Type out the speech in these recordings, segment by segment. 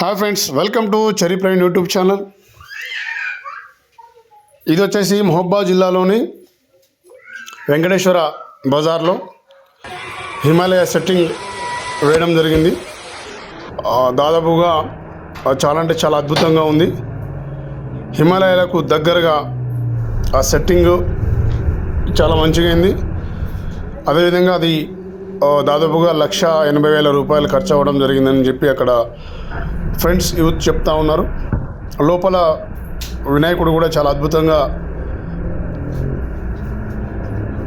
Hi friends welcome to చరిప్రైన్ YouTube channel ఇది వచ్చేసి మహబ్బా జిల్లాలోని వెంకటేశ్వర బజార్లో హిమాలయ సెట్టింగ్ వేయడం జరిగింది. దాదాపుగా చాలా అంటే చాలా అద్భుతంగా ఉంది. హిమాలయాలకు దగ్గరగా ఆ సెట్టింగ్ చాలా మంచిగా అయింది. అదేవిధంగా అది దాదాపుగా లక్ష ఎనభై వేల రూపాయలు ఖర్చు అవ్వడం జరిగిందని చెప్పి అక్కడ ఫ్రెండ్స్ యూత్ చెప్తా ఉన్నారు. లోపల వినాయకుడు కూడా చాలా అద్భుతంగా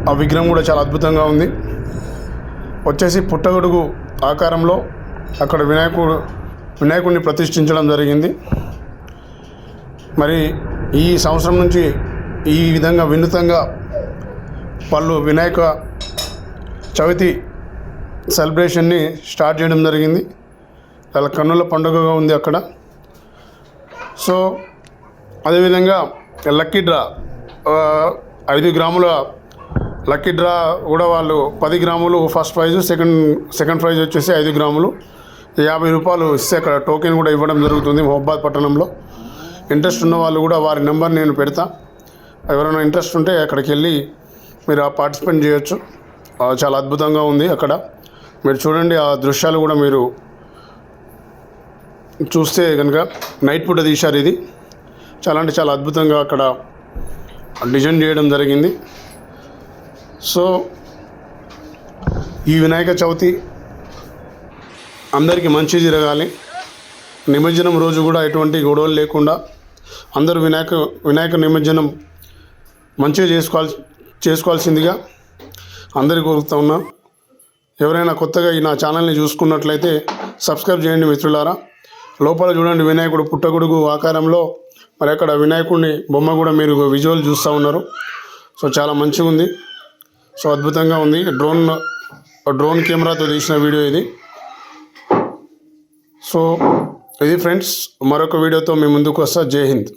ఆ విగ్రహం కూడా చాలా అద్భుతంగా ఉంది. వచ్చేసి పుట్టగొడుగు ఆకారంలో అక్కడ వినాయకుడు వినాయకుడిని ప్రతిష్ఠించడం జరిగింది. మరి ఈ సంవత్సరం నుంచి ఈ విధంగా వినూతంగా వాళ్ళు వినాయక చవితి సెలబ్రేషన్ని స్టార్ట్ చేయడం జరిగింది. చాలా కన్నుల పండుగగా ఉంది అక్కడ. సో అదేవిధంగా లక్కీ డ్రా ఐదు గ్రాముల లక్కీ డ్రా కూడా వాళ్ళు పది గ్రాములు first prize second second prize వచ్చేసి ఐదు గ్రాములు. యాభై రూపాయలు ఇస్తే అక్కడ టోకెన్ కూడా ఇవ్వడం జరుగుతుంది మహబాద్ పట్టణంలో. ఇంట్రెస్ట్ ఉన్న వాళ్ళు కూడా వారి నెంబర్ నేను పెడతా. ఎవరైనా ఇంట్రెస్ట్ ఉంటే అక్కడికి వెళ్ళి మీరు ఆ పార్టిసిపేట్ చేయొచ్చు. చాలా అద్భుతంగా ఉంది అక్కడ. మీరు చూడండి ఆ దృశ్యాలు కూడా మీరు చూస్తే కనుక నైట్ పూట తీశారు ఇది. చాలా అంటే చాలా అద్భుతంగా అక్కడ డిజైన్ చేయడం జరిగింది. సో ఈ వినాయక చవితి అందరికీ మంచి జరగాలి. నిమజ్జనం రోజు కూడా ఎటువంటి గొడవలు లేకుండా అందరూ వినాయక వినాయక నిమజ్జనం మంచిగా చేసుకోవాల్సి చేసుకోవాల్సిందిగా అందరికీ కోరుతా ఉన్నా. ఎవరైనా కొత్తగా ఈ నా ఛానల్ని చూసుకున్నట్లయితే సబ్స్క్రైబ్ చేయండి మిత్రులారా. లోపల చూడండి వినాయకుడు పుట్టగొడుగు ఆకారంలో. మరి అక్కడ వినాయకుడిని బొమ్మ కూడా మీరు విజువల్ చూస్తూ ఉన్నారు. సో చాలా మంచిగా ఉంది. సో అద్భుతంగా ఉంది. డ్రోన్ డ్రోన్ కెమెరాతో తీసిన వీడియో ఇది. సో ఇది ఫ్రెండ్స్ మరొక వీడియోతో మీ ముందుకు వస్తా. జై హింద్.